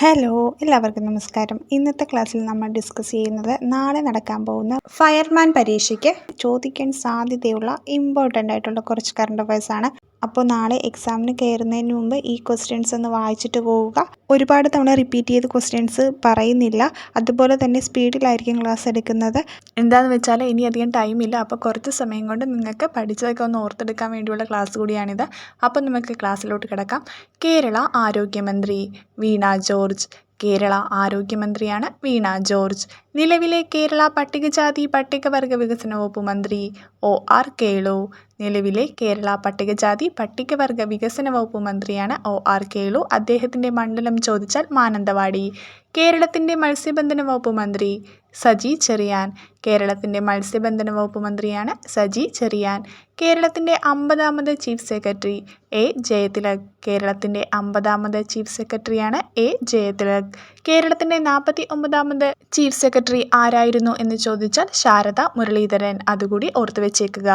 Hello എല്ലാവർക്കും നമസ്കാരം. ഇന്നത്തെ ക്ലാസ്സിൽ നമ്മൾ ഡിസ്കസ് ചെയ്യുന്നത് നാളെ നടക്കാൻ പോകുന്ന ഫയർമാൻ പരീക്ഷയ്ക്ക് ചോദിക്കാൻ സാധ്യതയുള്ള ഇമ്പോർട്ടന്റ് ആയിട്ടുള്ള കുറച്ച് കറണ്ട് അഫയേഴ്സാണ് അപ്പോൾ നാളെ എക്സാമിന് കയറുന്നതിന് മുമ്പ് ഈ ക്വസ്റ്റ്യൻസ് ഒന്ന് വായിച്ചിട്ട് പോവുക. ഒരുപാട് തവണ റിപ്പീറ്റ് ചെയ്ത് ക്വസ്റ്റ്യൻസ് പറയുന്നില്ല. അതുപോലെ തന്നെ സ്പീഡിലായിരിക്കും ക്ലാസ് എടുക്കുന്നത്. എന്താണെന്ന് വെച്ചാൽ ഇനി അധികം ടൈമില്ല അപ്പോൾ കുറച്ച് സമയം കൊണ്ട് നിങ്ങൾക്ക് പഠിച്ചതൊക്കെ ഒന്ന് ഓർത്തെടുക്കാൻ വേണ്ടിയുള്ള ക്ലാസ് കൂടിയാണിത്. അപ്പോൾ നമുക്ക് ക്ലാസ്സിലോട്ട് കിടക്കാം. കേരള ആരോഗ്യമന്ത്രി വീണ ജോർജ്. കേരള ആരോഗ്യമന്ത്രിയാണ് വീണ ജോർജ്. നിലവിലെ കേരള പട്ടികജാതി പട്ടികവർഗ വികസന വകുപ്പ് മന്ത്രി ഒ ആർ കേളു. നിലവിലെ കേരള പട്ടികജാതി പട്ടികവർഗ വികസന വകുപ്പ് മന്ത്രിയാണ് ഒ ആർ കേളു. അദ്ദേഹത്തിന്റെ മണ്ഡലം ചോദിച്ചാൽ മാനന്തവാടി. കേരളത്തിന്റെ മത്സ്യബന്ധന വകുപ്പ് മന്ത്രി സജി ചെറിയാൻ. കേരളത്തിന്റെ മത്സ്യബന്ധന വകുപ്പ് മന്ത്രിയാണ് സജി ചെറിയാൻ. കേരളത്തിന്റെ അമ്പതാമത് ചീഫ് സെക്രട്ടറി എ ജയതിലക്. കേരളത്തിന്റെ അമ്പതാമത് ചീഫ് സെക്രട്ടറിയാണ് എ ജയതിലക്. കേരളത്തിന്റെ നാൽപ്പത്തി ഒമ്പതാമത് ചീഫ് സെക്രട്ടറി ആരായിരുന്നു എന്ന് ചോദിച്ചാൽ ശാരദ മുരളീധരൻ. അതുകൂടി ഓർത്തു വെച്ചേക്കുക.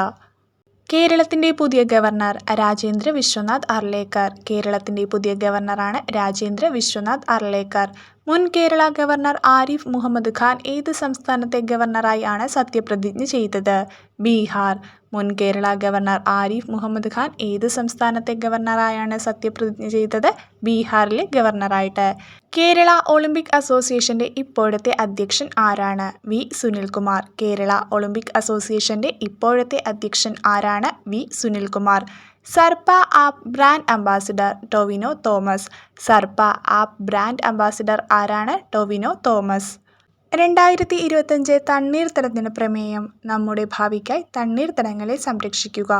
കേരളത്തിന്റെ പുതിയ ഗവർണർ രാജേന്ദ്ര വിശ്വനാഥ് അർലേക്കർ. കേരളത്തിന്റെ പുതിയ ഗവർണറാണ് രാജേന്ദ്ര വിശ്വനാഥ് അർലേക്കർ. മുൻ കേരള ഗവർണർ ആരിഫ് മുഹമ്മദ് ഖാൻ ഏത് സംസ്ഥാനത്തെ ഗവർണറായി ആണ് സത്യപ്രതിജ്ഞ ചെയ്തത്? ബീഹാർ. മുൻ കേരള ഗവർണർ ആരിഫ് മുഹമ്മദ് ഖാൻ ഏത് സംസ്ഥാനത്തെ ഗവർണറായാണ് സത്യപ്രതിജ്ഞ ചെയ്തത്? ബീഹാറിലെ ഗവർണറായിട്ട്. കേരള ഒളിമ്പിക് അസോസിയേഷന്റെ ഇപ്പോഴത്തെ അധ്യക്ഷൻ ആരാണ്? വി. സുനിൽകുമാർ. കേരള ഒളിമ്പിക് അസോസിയേഷന്റെ ഇപ്പോഴത്തെ അധ്യക്ഷൻ ആരാണ്? V. Sunilkumar. Sarpa app brand ambassador Tovino Thomas. Sarpa app brand ambassador ആരാണ്? ടൊവിനോ തോമസ്. രണ്ടായിരത്തി ഇരുപത്തഞ്ച് തണ്ണീർത്തടത്തിന് പ്രമേയം നമ്മുടെ ഭാവിക്കായി തണ്ണീർത്തടങ്ങളെ സംരക്ഷിക്കുക.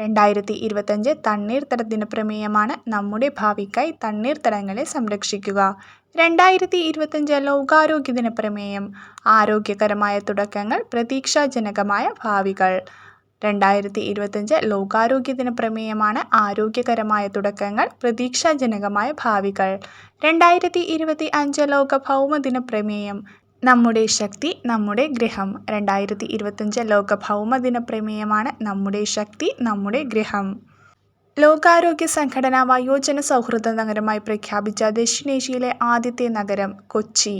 രണ്ടായിരത്തി ഇരുപത്തഞ്ച് തണ്ണീർത്തടത്തിന് പ്രമേയമാണ് നമ്മുടെ ഭാവിക്കായി തണ്ണീർത്തടങ്ങളെ സംരക്ഷിക്കുക. രണ്ടായിരത്തി ഇരുപത്തഞ്ച് ലോകാരോഗ്യ ദിന പ്രമേയം ആരോഗ്യകരമായ തുടക്കങ്ങൾ പ്രതീക്ഷാജനകമായ ഭാവികൾ. രണ്ടായിരത്തി ഇരുപത്തഞ്ച് ലോകാരോഗ്യ ദിന പ്രമേയമാണ് ആരോഗ്യകരമായ തുടക്കങ്ങൾ പ്രതീക്ഷാജനകമായ ഭാവികൾ. രണ്ടായിരത്തി ഇരുപത്തി അഞ്ച് ലോക ഭൗമദിന പ്രമേയം നമ്മുടെ ശക്തി നമ്മുടെ ഗ്രഹം. രണ്ടായിരത്തി ഇരുപത്തഞ്ച് ലോക ഭൗമദിന പ്രമേയമാണ് നമ്മുടെ ശക്തി നമ്മുടെ ഗ്രഹം. ലോകാരോഗ്യ സംഘടന വയോജന സൗഹൃദ നഗരമായി പ്രഖ്യാപിച്ച ദക്ഷിണേഷ്യയിലെ ആദ്യത്തെ നഗരം കൊച്ചി.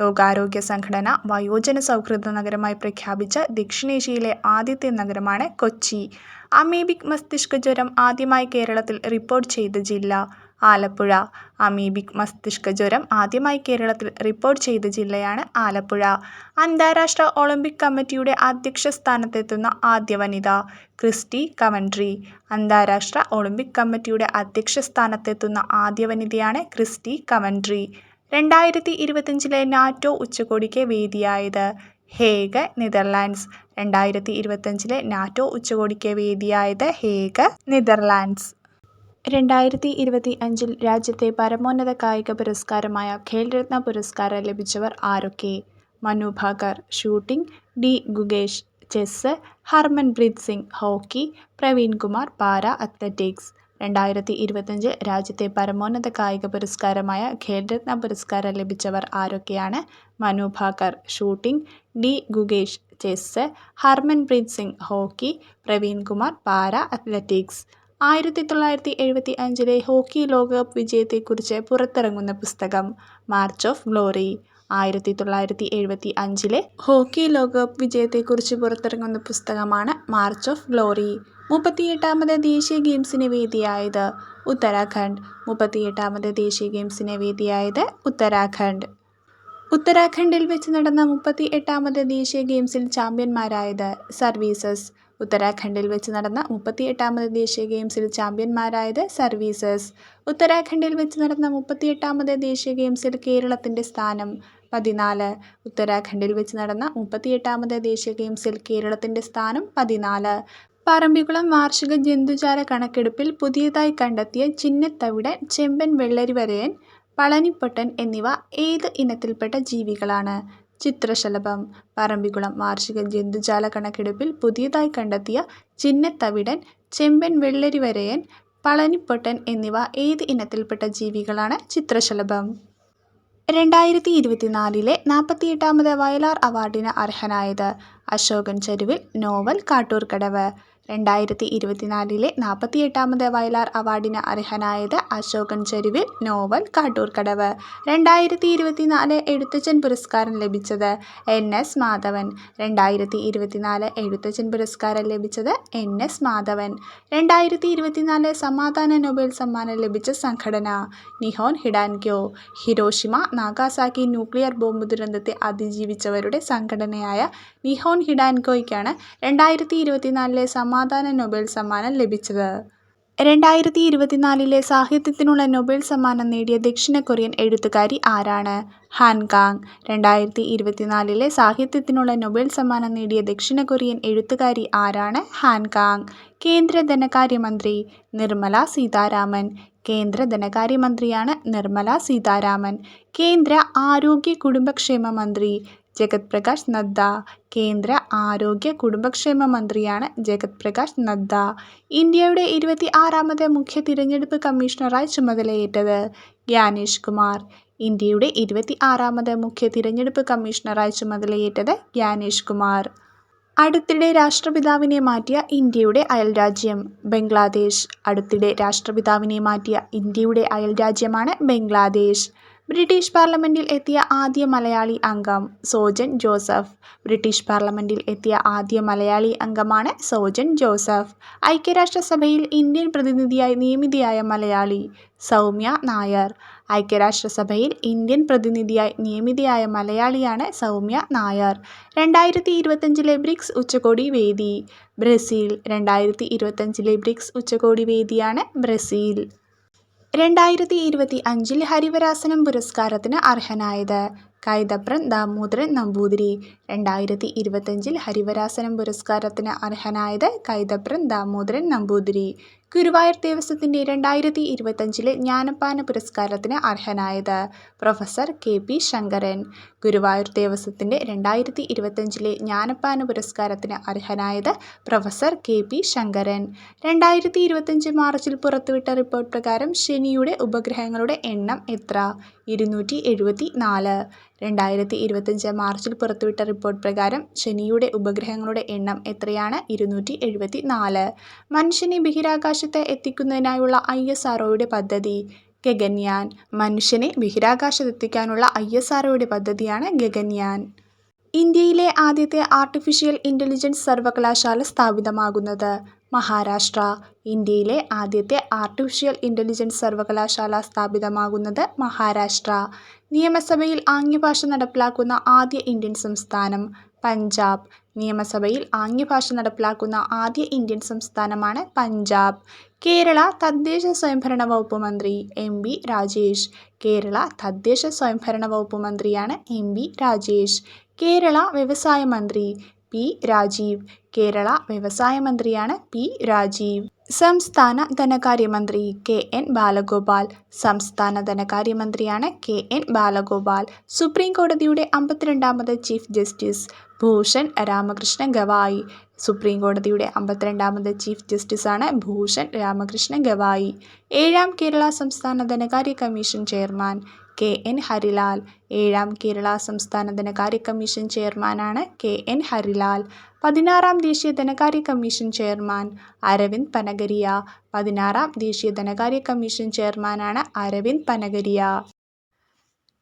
ലോകാരോഗ്യ സംഘടന വയോജന സൗഹൃദ നഗരമായി പ്രഖ്യാപിച്ച ദക്ഷിണേഷ്യയിലെ ആദ്യത്തെ നഗരമാണ് കൊച്ചി. അമീബിക് മസ്തിഷ്ക ജ്വരം ആദ്യമായി കേരളത്തിൽ റിപ്പോർട്ട് ചെയ്ത ജില്ല. ആലപ്പുഴ. അമീബിക് മസ്തിഷ്ക ജ്വരം ആദ്യമായി കേരളത്തിൽ റിപ്പോർട്ട് ചെയ്ത ജില്ലയാണ് ആലപ്പുഴ. അന്താരാഷ്ട്ര ഒളിമ്പിക് കമ്മിറ്റിയുടെ അധ്യക്ഷ സ്ഥാനത്തെത്തുന്ന ആദ്യ വനിത ക്രിസ്റ്റി കവൻട്രി. അന്താരാഷ്ട്ര ഒളിമ്പിക് കമ്മിറ്റിയുടെ അധ്യക്ഷ സ്ഥാനത്തെത്തുന്ന ആദ്യ വനിതയാണ് ക്രിസ്റ്റി കവൻട്രി. രണ്ടായിരത്തി ഇരുപത്തഞ്ചിലെ നാറ്റോ ഉച്ചകോടിക്ക് വേദിയായത് ഹേഗ് നെതർലാൻഡ്സ്. രണ്ടായിരത്തി ഇരുപത്തഞ്ചിലെ നാറ്റോ ഉച്ചകോടിക്ക് വേദിയായത് ഹേഗ് നെതർലാൻഡ്സ്. രണ്ടായിരത്തി ഇരുപത്തി അഞ്ചിൽ രാജ്യത്തെ പരമോന്നത കായിക പുരസ്കാരമായ ഖേൽരത്ന പുരസ്കാരം ലഭിച്ചവർ ആരൊക്കെ? Manu Bhaker shooting D Gukesh chess Harmanpreet Singh hockey Praveen Kumar para athletics. രണ്ടായിരത്തി ഇരുപത്തഞ്ച് രാജ്യത്തെ പരമോന്നത കായിക പുരസ്കാരമായ ഖേൽരത്ന പുരസ്കാരം ലഭിച്ചവർ ആരൊക്കെയാണ്? Manu Bhaker shooting D Gukesh chess Harmanpreet Singh hockey Praveen Kumar para athletics. ആയിരത്തി തൊള്ളായിരത്തി എഴുപത്തി അഞ്ചിലെ ഹോക്കി ലോകകപ്പ് വിജയത്തെക്കുറിച്ച് പുറത്തിറങ്ങുന്ന പുസ്തകം മാർച്ച് ഓഫ് ഗ്ലോറി ആയിരത്തി തൊള്ളായിരത്തി എഴുപത്തി അഞ്ചിലെ ഹോക്കി ലോകകപ്പ് വിജയത്തെക്കുറിച്ച് പുറത്തിറങ്ങുന്ന പുസ്തകമാണ് മാർച്ച് ഓഫ് ഗ്ലോറി മുപ്പത്തിയെട്ടാമത് ദേശീയ ഗെയിംസിന് വേദിയായത് ഉത്തരാഖണ്ഡ്. മുപ്പത്തിയെട്ടാമത് ദേശീയ ഗെയിംസിന് വേദിയായത് ഉത്തരാഖണ്ഡ്. ഉത്തരാഖണ്ഡിൽ വെച്ച് നടന്ന മുപ്പത്തി എട്ടാമത് ദേശീയ ഗെയിംസിൽ ചാമ്പ്യന്മാരായത് സർവീസസ് ഉത്തരാഖണ്ഡിൽ വെച്ച് നടന്ന മുപ്പത്തി എട്ടാമത് ദേശീയ ഗെയിംസിൽ ചാമ്പ്യന്മാരായത് സർവീസസ്. ഉത്തരാഖണ്ഡിൽ വെച്ച് നടന്ന മുപ്പത്തി എട്ടാമത് ദേശീയ ഗെയിംസിൽ കേരളത്തിന്റെ സ്ഥാനം പതിനാല്. ഉത്തരാഖണ്ഡിൽ വെച്ച് നടന്ന മുപ്പത്തി എട്ടാമത് ദേശീയ ഗെയിംസിൽ കേരളത്തിന്റെ സ്ഥാനം പതിനാല്. പറമ്പിക്കുളം വാർഷിക ജന്തുജാല കണക്കെടുപ്പിൽ പുതിയതായി കണ്ടെത്തിയ ചിന്നത്തവിടെ ചെമ്പൻ വെള്ളരിവരയൻ പളനിപ്പൊട്ടൻ എന്നിവ ഏത് ഇനത്തിൽപ്പെട്ട ജീവികളാണ്? ചിത്രശലഭം പറമ്പിക്കുളം വാർഷിക ജന്തുജാല കണക്കെടുപ്പിൽ പുതിയതായി കണ്ടെത്തിയ ചിന്നത്തവിടൻ ചെമ്പൻ വെള്ളരിവരയൻ പളനിപ്പൊട്ടൻ എന്നിവ ഏത് ഇനത്തിൽപ്പെട്ട ജീവികളാണ് ചിത്രശലഭം? രണ്ടായിരത്തി ഇരുപത്തിനാലിലെ നാൽപ്പത്തിയെട്ടാമത് വയലാർ അവാർഡിന് അർഹനായത് അശോകൻ ചരുവിൽ നോവൽ കാട്ടൂർക്കടവ്. രണ്ടായിരത്തി ഇരുപത്തിനാലിലെ നാൽപ്പത്തിയെട്ടാമത് വയലാർ അവാർഡിന് അർഹനായത് അശോകൻ ചെരുവിൽ നോവൽ കാട്ടൂർക്കടവ് രണ്ടായിരത്തി ഇരുപത്തിനാല് എഴുത്തച്ഛൻ പുരസ്കാരം ലഭിച്ചത് എൻ എസ് മാധവൻ. രണ്ടായിരത്തി ഇരുപത്തിനാല് എഴുത്തച്ഛൻ പുരസ്കാരം ലഭിച്ചത് എൻ എസ് മാധവൻ. രണ്ടായിരത്തി ഇരുപത്തിനാല് സമാധാന നൊബേൽ സമ്മാനം ലഭിച്ച സംഘടന Nihon Hidankyo. Hiroshima Nagasaki nuclear bomb ദുരന്തത്തെ അതിജീവിച്ചവരുടെ സംഘടനയായ നിഹോൻ ഹിഡാൻകോയ്ക്കാണ് രണ്ടായിരത്തി ഇരുപത്തിനാലിലെ സമാധാന നൊബേൽ സമ്മാനം ലഭിച്ചത്. രണ്ടായിരത്തി ഇരുപത്തിനാലിലെ സാഹിത്യത്തിനുള്ള നൊബേൽ സമ്മാനം നേടിയ ദക്ഷിണ കൊറിയൻ എഴുത്തുകാരി ആരാണ്? ഹാൻകാങ് രണ്ടായിരത്തി ഇരുപത്തിനാലിലെ സാഹിത്യത്തിനുള്ള നൊബേൽ സമ്മാനം നേടിയ ദക്ഷിണ കൊറിയൻ എഴുത്തുകാരി ആരാണ്? ഹാൻകാങ് കേന്ദ്ര ധനകാര്യമന്ത്രി നിർമ്മല സീതാരാമൻ. കേന്ദ്ര ധനകാര്യമന്ത്രിയാണ് നിർമ്മല സീതാരാമൻ. കേന്ദ്ര ആരോഗ്യ കുടുംബക്ഷേമ മന്ത്രി ജഗത് പ്രകാശ് നദ്ദ കേന്ദ്ര ആരോഗ്യ കുടുംബക്ഷേമ മന്ത്രിയാണ് ജഗത് പ്രകാശ് നദ്ദ. ഇന്ത്യയുടെ ഇരുപത്തി ആറാമത് മുഖ്യ തിരഞ്ഞെടുപ്പ് കമ്മീഷണറായി ചുമതലയേറ്റത് ഗ്യാനേഷ് കുമാർ. ഇന്ത്യയുടെ ഇരുപത്തി ആറാമത് മുഖ്യ തിരഞ്ഞെടുപ്പ് കമ്മീഷണറായി ചുമതലയേറ്റത് ഗ്യാനേഷ് കുമാർ. അടുത്തിടെ രാഷ്ട്രപിതാവിനെ മാറ്റിയ ഇന്ത്യയുടെ അയൽരാജ്യം ബംഗ്ലാദേശ്. അടുത്തിടെ രാഷ്ട്രപിതാവിനെ മാറ്റിയ ഇന്ത്യയുടെ അയൽരാജ്യമാണ് ബംഗ്ലാദേശ്. ബ്രിട്ടീഷ് പാർലമെന്റിൽ എത്തിയ ആദ്യ മലയാളി അംഗം സോജൻ ജോസഫ്. ബ്രിട്ടീഷ് പാർലമെന്റിൽ എത്തിയ ആദ്യ മലയാളി അംഗമാണ് സോജൻ ജോസഫ്. ഐക്യരാഷ്ട്രസഭയിൽ ഇന്ത്യൻ പ്രതിനിധിയായി നിയമിതയായ മലയാളി സൗമ്യ നായർ. ഐക്യരാഷ്ട്രസഭയിൽ ഇന്ത്യൻ പ്രതിനിധിയായി നിയമിതയായ മലയാളിയാണ് സൗമ്യ നായർ. രണ്ടായിരത്തി ഇരുപത്തഞ്ചിലെ ബ്രിക്സ് ഉച്ചകോടി വേദി. ബ്രസീൽ രണ്ടായിരത്തി ഇരുപത്തഞ്ചിലെ ബ്രിക്സ് ഉച്ചകോടി വേദിയാണ് ബ്രസീൽ. രണ്ടായിരത്തി ഇരുപത്തി അഞ്ചിൽ ഹരിവരാസനം പുരസ്കാരത്തിന് അർഹനായത് കൈതപ്രൻ ദാമോദരൻ നമ്പൂതിരി. രണ്ടായിരത്തി ഇരുപത്തഞ്ചിൽ ഹരിവരാസനം പുരസ്കാരത്തിന് അർഹനായത് കൈതപ്രൻ ദാമോദരൻ നമ്പൂതിരി. ഗുരുവായൂർ ദേവസ്വത്തിന്റെ രണ്ടായിരത്തി ഇരുപത്തഞ്ചിലെ ജ്ഞാനപ്പാന പുരസ്കാരത്തിന് അർഹനായത് professor K P Sankaran. Guruvayur ദേവസ്വത്തിന്റെ രണ്ടായിരത്തി ഇരുപത്തഞ്ചിലെ ജ്ഞാനപ്പാന പുരസ്കാരത്തിന് അർഹനായത് പ്രൊഫസർ കെ പി ശങ്കരൻ. രണ്ടായിരത്തി ഇരുപത്തഞ്ച് മാർച്ചിൽ പുറത്തുവിട്ട റിപ്പോർട്ട് പ്രകാരം ശനിയുടെ ഉപഗ്രഹങ്ങളുടെ എണ്ണം എത്ര? ഇരുന്നൂറ്റി എഴുപത്തി നാല് രണ്ടായിരത്തി ഇരുപത്തഞ്ച് മാർച്ചിൽ പുറത്തുവിട്ട റിപ്പോർട്ട് പ്രകാരം ശനിയുടെ ഉപഗ്രഹങ്ങളുടെ എണ്ണം എത്രയാണ്? ഇരുന്നൂറ്റി എഴുപത്തി നാല് മനുഷ്യനെ ബഹിരാകാശത്ത് എത്തിക്കുന്നതിനായുള്ള ഐ എസ് പദ്ധതി. ഗഗൻയാൻ. മനുഷ്യനെ ബഹിരാകാശത്തെത്തിക്കാനുള്ള ഐ എസ് ആർഒയുടെ പദ്ധതിയാണ് ഗഗൻയാൻ. ഇന്ത്യയിലെ ആദ്യത്തെ ആർട്ടിഫിഷ്യൽ ഇന്റലിജൻസ് സർവകലാശാല സ്ഥാപിതമാകുന്നത് മഹാരാഷ്ട്ര. ഇന്ത്യയിലെ ആദ്യത്തെ ആർട്ടിഫിഷ്യൽ ഇന്റലിജൻസ് സർവകലാശാല സ്ഥാപിതമാകുന്നത് മഹാരാഷ്ട്ര. നിയമസഭയിൽ ആംഗ്യഭാഷ നടപ്പിലാക്കുന്ന ആദ്യ ഇന്ത്യൻ സംസ്ഥാനം പഞ്ചാബ്. നിയമസഭയിൽ ആംഗ്യഭാഷ നടപ്പിലാക്കുന്ന ആദ്യ ഇന്ത്യൻ സംസ്ഥാനമാണ് പഞ്ചാബ്. കേരള തദ്ദേശ സ്വയംഭരണ വകുപ്പ് മന്ത്രി എം ബി രാജേഷ്. കേരള തദ്ദേശ സ്വയംഭരണ വകുപ്പ് മന്ത്രിയാണ് എം ബി രാജേഷ്. കേരള വ്യവസായ മന്ത്രി പി രാജീവ്. കേരള വ്യവസായ മന്ത്രിയാണ് പി രാജീവ്. സംസ്ഥാന ധനകാര്യമന്ത്രി കെ എൻ ബാലഗോപാൽ. സംസ്ഥാന ധനകാര്യമന്ത്രിയാണ് കെ എൻ ബാലഗോപാൽ. സുപ്രീം കോടതിയുടെ അമ്പത്തിരണ്ടാമത് ചീഫ് ജസ്റ്റിസ് ഭൂഷൺ രാമകൃഷ്ണ ഗവായി. സുപ്രീം കോടതിയുടെ അമ്പത്തിരണ്ടാമത് ചീഫ് ജസ്റ്റിസാണ് ഭൂഷൺ രാമകൃഷ്ണ ഗവായി. ഏഴാം കേരള സംസ്ഥാന ധനകാര്യ commission chairman K N Harilal. ഏഴാം കേരള സംസ്ഥാന ധനകാര്യ കമ്മീഷൻ ചെയർമാനാണ് കെ എൻ ഹരിലാൽ. പതിനാറാം ദേശീയ ധനകാര്യ കമ്മീഷൻ ചെയർമാൻ അരവിന്ദ് പനഗരിയ. പതിനാറാം ദേശീയ ധനകാര്യ കമ്മീഷൻ ചെയർമാനാണ് അരവിന്ദ് പനഗരിയ.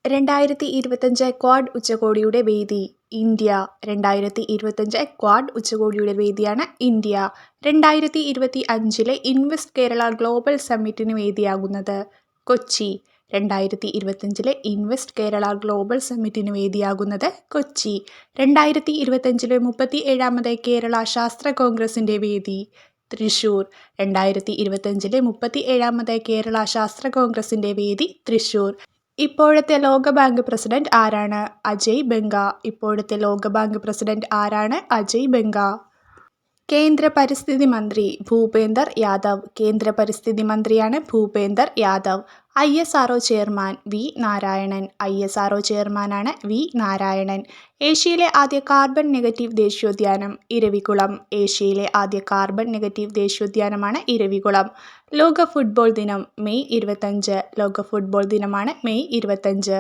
രണ്ടായിരത്തി ഇരുപത്തഞ്ച് ക്വാഡ് ഉച്ചകോടിയുടെ വേദി. ഇന്ത്യ രണ്ടായിരത്തി ഇരുപത്തഞ്ച് ക്വാഡ് ഉച്ചകോടിയുടെ വേദിയാണ് ഇന്ത്യ. രണ്ടായിരത്തി ഇരുപത്തി അഞ്ചിലെ ഇൻവെസ്റ്റ് കേരള ഗ്ലോബൽ സമ്മിറ്റിന് വേദിയാകുന്നത് കൊച്ചി. രണ്ടായിരത്തി ഇരുപത്തഞ്ചിലെ ഇൻവെസ്റ്റ് കേരള ഗ്ലോബൽ സമ്മിറ്റിന് വേദിയാകുന്നത് കൊച്ചി. രണ്ടായിരത്തി ഇരുപത്തഞ്ചിലെ മുപ്പത്തി ഏഴാമത് കേരള ശാസ്ത്ര കോൺഗ്രസിന്റെ വേദി തൃശൂർ. രണ്ടായിരത്തി ഇരുപത്തഞ്ചിലെ മുപ്പത്തി ഏഴാമത് കേരള ശാസ്ത്ര കോൺഗ്രസിന്റെ വേദി തൃശൂർ. ഇപ്പോഴത്തെ ലോകബാങ്ക് പ്രസിഡന്റ് ആരാണ്? അജയ് ബംഗ ഇപ്പോഴത്തെ ലോകബാങ്ക് പ്രസിഡന്റ് ആരാണ്? അജയ് ബംഗ കേന്ദ്ര പരിസ്ഥിതി മന്ത്രി ഭൂപേന്ദർ യാദവ്. കേന്ദ്ര പരിസ്ഥിതി മന്ത്രിയാണ് Bhupender Yadav. I S R chairman V Narayanan. I S R ചെയർമാനാണ് വി നാരായണൻ. ഏഷ്യയിലെ ആദ്യ കാർബൺ നെഗറ്റീവ് ദേശീയോദ്യാനം ഇരവികുളം. ഏഷ്യയിലെ ആദ്യ കാർബൺ നെഗറ്റീവ് ദേശീയോദ്യാനമാണ് ഇരവികുളം. ലോക ഫുട്ബോൾ ദിനം മെയ് ഇരുപത്തഞ്ച്. ലോക ഫുട്ബോൾ ദിനമാണ് മെയ് ഇരുപത്തഞ്ച്.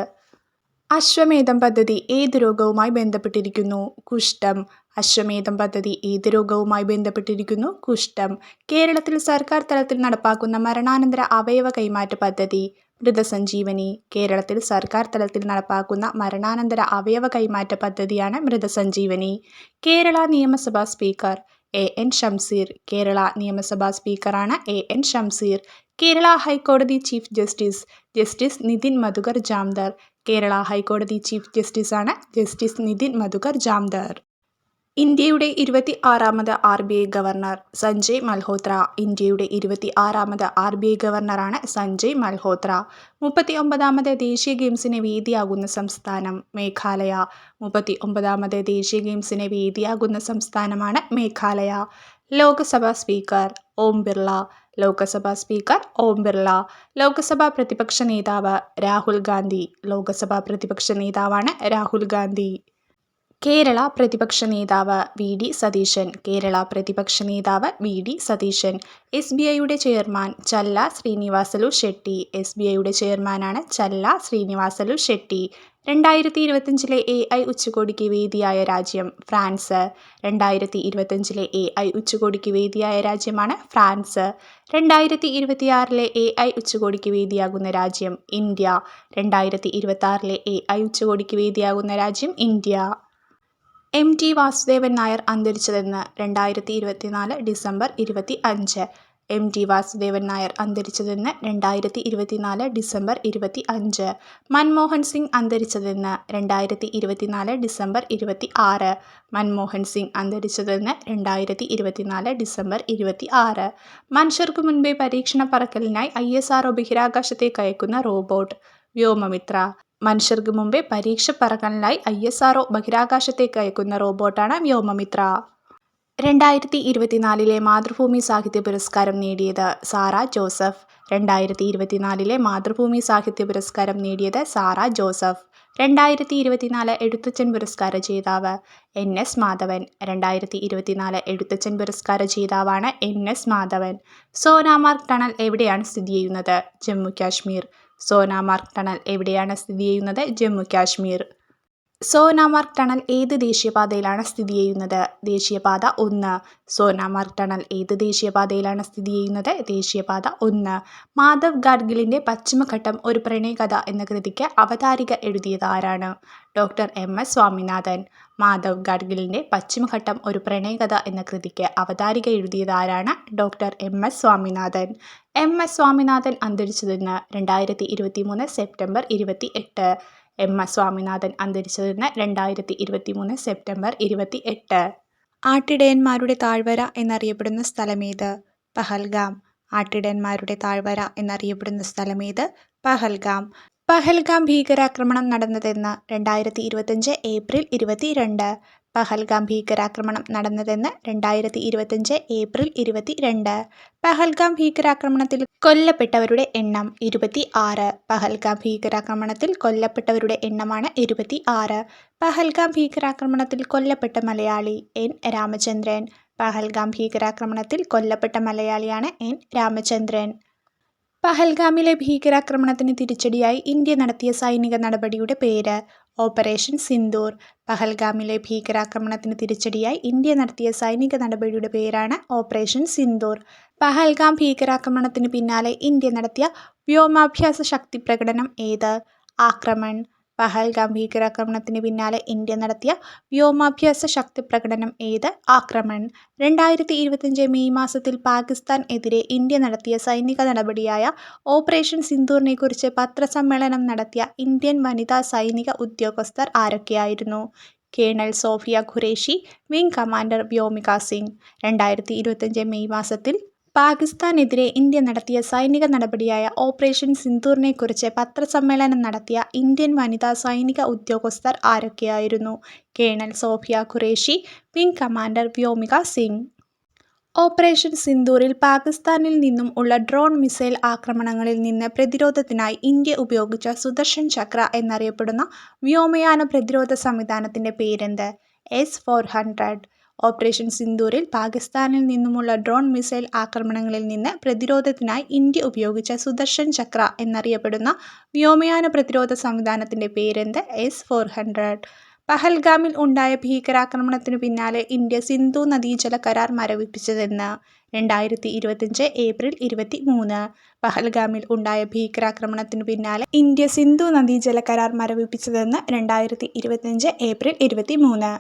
അശ്വമേധം പദ്ധതി ഏത് രോഗവുമായി ബന്ധപ്പെട്ടിരിക്കുന്നു? കുഷ്ഠം. അശ്വമേധം പദ്ധതി ഏത് രോഗവുമായി ബന്ധപ്പെട്ടിരിക്കുന്നു? കുഷ്ഠം. കേരളത്തിൽ സർക്കാർ തലത്തിൽ നടപ്പാക്കുന്ന മരണാനന്തര അവയവ കൈമാറ്റ പദ്ധതി. മൃതസഞ്ജീവനി. കേരളത്തിൽ സർക്കാർ തലത്തിൽ നടപ്പാക്കുന്ന മരണാനന്തര അവയവ കൈമാറ്റ പദ്ധതിയാണ് മൃതസഞ്ജീവനി. കേരള നിയമസഭാ speaker. A N Shamseer Kerala നിയമസഭാ സ്പീക്കറാണ് എ എൻ ഷംസീർ കേരള ഹൈക്കോടതി chief justice justice Nitin Madhukar Jamdar. Kerala ഹൈക്കോടതി ചീഫ് ജസ്റ്റിസാണ് ജസ്റ്റിസ് നിതിൻ മധുകർ ജാംദർ. ഇന്ത്യയുടെ ഇരുപത്തി ആറാമത് R B I governor Sanjay Malhotra. ഇന്ത്യയുടെ ഇരുപത്തി ആറാമത് ആർ ബി ഐ ഗവർണറാണ് സഞ്ജയ് മൽഹോത്ര. മുപ്പത്തി ഒമ്പതാമത് ദേശീയ ഗെയിംസിന് വേദിയാകുന്ന സംസ്ഥാനം മേഘാലയ. മുപ്പത്തി ഒമ്പതാമത് ദേശീയ ഗെയിംസിന് വേദിയാകുന്ന സംസ്ഥാനമാണ് മേഘാലയ. ലോക്സഭാ സ്പീക്കർ ഓം ബിർള. ലോക്സഭാ സ്പീക്കർ ഓം ബിർള. ലോക്സഭാ പ്രതിപക്ഷ നേതാവ് രാഹുൽ ഗാന്ധി. ലോക്സഭാ പ്രതിപക്ഷ നേതാവാണ് രാഹുൽ ഗാന്ധി. കേരള പ്രതിപക്ഷ നേതാവ് വി ഡി സതീശൻ കേരള പ്രതിപക്ഷ നേതാവ് V D Satheesan S B ഐയുടെ chairman Challa Sreenivasulu Setty S B ഐയുടെ ചെയർമാനാണ് ചല്ല ശ്രീനിവാസലു ഷെട്ടി. രണ്ടായിരത്തി ഇരുപത്തഞ്ചിലെ എ ഐ ഉച്ചകോടിക്ക് വേദിയായ രാജ്യം ഫ്രാൻസ്. രണ്ടായിരത്തി ഇരുപത്തഞ്ചിലെ എ ഐ ഉച്ചകോടിക്ക് വേദിയായ രാജ്യമാണ് ഫ്രാൻസ്. രണ്ടായിരത്തി ഇരുപത്തിയാറിലെ എ ഐ ഉച്ചകോടിക്ക് വേദിയാകുന്ന രാജ്യം ഇന്ത്യ. രണ്ടായിരത്തി ഇരുപത്തി ആറിലെ എ ഐ ഉച്ചകോടിക്ക് വേദിയാകുന്ന രാജ്യം ഇന്ത്യ. എം ടി വാസുദേവൻ നായർ അന്തരിച്ചതെന്ന് രണ്ടായിരത്തി ഇരുപത്തിനാല് ഡിസംബർ ഇരുപത്തി അഞ്ച് എം ടി വാസുദേവൻ നായർ അന്തരിച്ചതെന്ന് രണ്ടായിരത്തി ഇരുപത്തിനാല് ഡിസംബർ ഇരുപത്തി അഞ്ച് മൻമോഹൻ സിംഗ് അന്തരിച്ചതെന്ന് രണ്ടായിരത്തി ഇരുപത്തിനാല് ഡിസംബർ ഇരുപത്തി ആറ് മൻമോഹൻ സിംഗ് അന്തരിച്ചതെന്ന് രണ്ടായിരത്തി ഇരുപത്തിനാല് ഡിസംബർ ഇരുപത്തി ആറ് മനുഷ്യർക്ക് മുൻപേ പരീക്ഷണ പറക്കലിനായി ഐ എസ് ആർ ബഹിരാകാശത്തേക്ക് അയക്കുന്ന റോബോട്ട്. വ്യോമമിത്ര. മനുഷ്യർക്ക് മുമ്പേ പരീക്ഷ പറക്കലിനായി ഐ എസ് ആർ ബഹിരാകാശത്തേക്ക് അയക്കുന്ന റോബോട്ടാണ് വ്യോമമിത്ര. രണ്ടായിരത്തി ഇരുപത്തിനാലിലെ മാതൃഭൂമി സാഹിത്യ പുരസ്കാരം നേടിയത് സാറ ജോസഫ്. രണ്ടായിരത്തി ഇരുപത്തിനാലിലെ മാതൃഭൂമി സാഹിത്യ പുരസ്കാരം നേടിയത് സാറ ജോസഫ്. രണ്ടായിരത്തി ഇരുപത്തിനാല് എഴുത്തച്ഛൻ പുരസ്കാര ജേതാവ് എൻ എസ് മാധവൻ. രണ്ടായിരത്തി ഇരുപത്തിനാല് എഴുത്തച്ഛൻ പുരസ്കാര ജേതാവാണ് N S Madhavan. Sonamarg tunnel എവിടെയാണ് സ്ഥിതി ചെയ്യുന്നത്? ജമ്മു കാശ്മീർ. സോനാമാർഗ് ടണൽ എവിടെയാണ് സ്ഥിതി ചെയ്യുന്നത്? ജമ്മു കാശ്മീർ. സോനാമാർഗ് ടണൽ ഏത് ദേശീയപാതയിലാണ് സ്ഥിതി ചെയ്യുന്നത്? ദേശീയപാത ഒന്ന്. സോനാമാർഗ് ടണൽ ഏത് ദേശീയപാതയിലാണ് സ്ഥിതി ചെയ്യുന്നത്? ദേശീയപാത ഒന്ന്. മാധവ് ഗാഡ്ഗിലിന്റെ പശ്ചിമഘട്ടം ഒരു പ്രണയകഥ എന്ന കൃതിക്ക് അവതാരിക എഴുതിയത് ആരാണ്? Doctor M. S. Swaminathan. Madhav ഗാഡ്ഗിലിന്റെ പശ്ചിമഘട്ടം ഒരു പ്രണയകഥ എന്ന കൃതിക്ക് അവതാരിക എഴുതിയതാരാണ് doctor M S Swaminathan. M S Swaminathan അന്തരിച്ചതെന്ന് രണ്ടായിരത്തി ഇരുപത്തി മൂന്ന് സെപ്റ്റംബർ ഇരുപത്തി എട്ട് എം എസ് സ്വാമിനാഥൻ അന്തരിച്ചതെന്ന് രണ്ടായിരത്തി ഇരുപത്തി മൂന്ന് സെപ്റ്റംബർ ഇരുപത്തി എട്ട് ആട്ടിടയന്മാരുടെ താഴ്വര എന്നറിയപ്പെടുന്ന സ്ഥലമേത്? പഹൽഗാം. ആട്ടിടയന്മാരുടെ താഴ്വര എന്നറിയപ്പെടുന്ന സ്ഥലമേത്? പഹൽഗാം. പഹൽഗാം ഭീകരാക്രമണം നടന്നതെന്ന് രണ്ടായിരത്തി ഇരുപത്തഞ്ച് ഏപ്രിൽ ഇരുപത്തിരണ്ട്. പഹൽഗാം ഭീകരാക്രമണം നടന്നതെന്ന് രണ്ടായിരത്തി ഇരുപത്തഞ്ച് ഏപ്രിൽ ഇരുപത്തി രണ്ട് പഹൽഗാം ഭീകരാക്രമണത്തിൽ കൊല്ലപ്പെട്ടവരുടെ എണ്ണം ഇരുപത്തി ആറ് പഹൽഗാം ഭീകരാക്രമണത്തിൽ കൊല്ലപ്പെട്ടവരുടെ എണ്ണമാണ് ഇരുപത്തി ആറ് പഹൽഗാം ഭീകരാക്രമണത്തിൽ കൊല്ലപ്പെട്ട മലയാളി എൻ. രാമചന്ദ്രൻ. പഹൽഗാം ഭീകരാക്രമണത്തിൽ കൊല്ലപ്പെട്ട മലയാളിയാണ് എൻ. രാമചന്ദ്രൻ. പഹൽഗാമിലെ ഭീകരാക്രമണത്തിന് തിരിച്ചടിയായി ഇന്ത്യ നടത്തിയ സൈനിക നടപടിയുടെ പേര് ഓപ്പറേഷൻ സിന്ദൂർ. പഹൽഗാമിലെ ഭീകരാക്രമണത്തിന് തിരിച്ചടിയായി ഇന്ത്യ നടത്തിയ സൈനിക നടപടിയുടെ പേരാണ് ഓപ്പറേഷൻ സിന്ദൂർ. പഹൽഗാം ഭീകരാക്രമണത്തിന് പിന്നാലെ ഇന്ത്യ നടത്തിയ വ്യോമാഭ്യാസ ശക്തി പ്രകടനം ഏത്? ആക്രമൺ. പഹൽഗാം ഭീകരാക്രമണത്തിന് പിന്നാലെ ഇന്ത്യ നടത്തിയ വ്യോമാഭ്യാസ ശക്തി പ്രകടനം ഏത്? ആക്രമൺ. രണ്ടായിരത്തി ഇരുപത്തിയഞ്ച് മെയ് മാസത്തിൽ പാകിസ്ഥാൻ എതിരെ ഇന്ത്യ നടത്തിയ സൈനിക നടപടിയായ ഓപ്പറേഷൻ സിന്ദൂറിനെക്കുറിച്ച് പത്രസമ്മേളനം നടത്തിയ ഇന്ത്യൻ വനിതാ സൈനിക ഉദ്യോഗസ്ഥർ ആരൊക്കെയായിരുന്നു? Colonel Sofiya Qureshi wing commander Vyomika Singh. രണ്ടായിരത്തി ഇരുപത്തിയഞ്ച് മെയ് മാസത്തിൽ പാകിസ്ഥാനെതിരെ ഇന്ത്യ നടത്തിയ സൈനിക നടപടിയായ ഓപ്പറേഷൻ സിന്ദൂറിനെക്കുറിച്ച് പത്രസമ്മേളനം നടത്തിയ ഇന്ത്യൻ വനിതാ സൈനിക ഉദ്യോഗസ്ഥർ ആരൊക്കെയായിരുന്നു? Colonel Sofiya Qureshi wing commander Vyomika Singh. Operation സിന്ദൂറിൽ പാകിസ്ഥാനിൽ നിന്നും ഉള്ള ഡ്രോൺ മിസൈൽ ആക്രമണങ്ങളിൽ നിന്ന് പ്രതിരോധത്തിനായി ഇന്ത്യ ഉപയോഗിച്ച സുദർശൻ ചക്ര എന്നറിയപ്പെടുന്ന വ്യോമയാന പ്രതിരോധ സംവിധാനത്തിന്റെ പേരെന്ത്? എസ് ഫോർ ഹൺഡ്രഡ് ഓപ്പറേഷൻ സിന്ദൂറിൽ പാകിസ്ഥാനിൽ നിന്നുമുള്ള ഡ്രോൺ മിസൈൽ ആക്രമണങ്ങളിൽ നിന്ന് പ്രതിരോധത്തിനായി ഇന്ത്യ ഉപയോഗിച്ച സുദർശൻ ചക്ര എന്നറിയപ്പെടുന്ന വ്യോമയാന പ്രതിരോധ സംവിധാനത്തിന്റെ പേരെന്ത്? എസ് ഫോർ ഹൺഡ്രഡ് പഹൽഗാമിൽ ഉണ്ടായ ഭീകരാക്രമണത്തിനു പിന്നാലെ ഇന്ത്യ സിന്ധു നദീജല കരാർ മരവിപ്പിച്ചതെന്ന്. രണ്ടായിരത്തി ഇരുപത്തിയഞ്ച് ഏപ്രിൽ ഇരുപത്തി മൂന്ന് പഹൽഗാമിൽ ഉണ്ടായ ഭീകരാക്രമണത്തിനു പിന്നാലെ ഇന്ത്യ സിന്ധു നദീജല കരാർ മരവിപ്പിച്ചതെന്ന് രണ്ടായിരത്തി ഇരുപത്തിയഞ്ച് ഏപ്രിൽ ഇരുപത്തി മൂന്ന്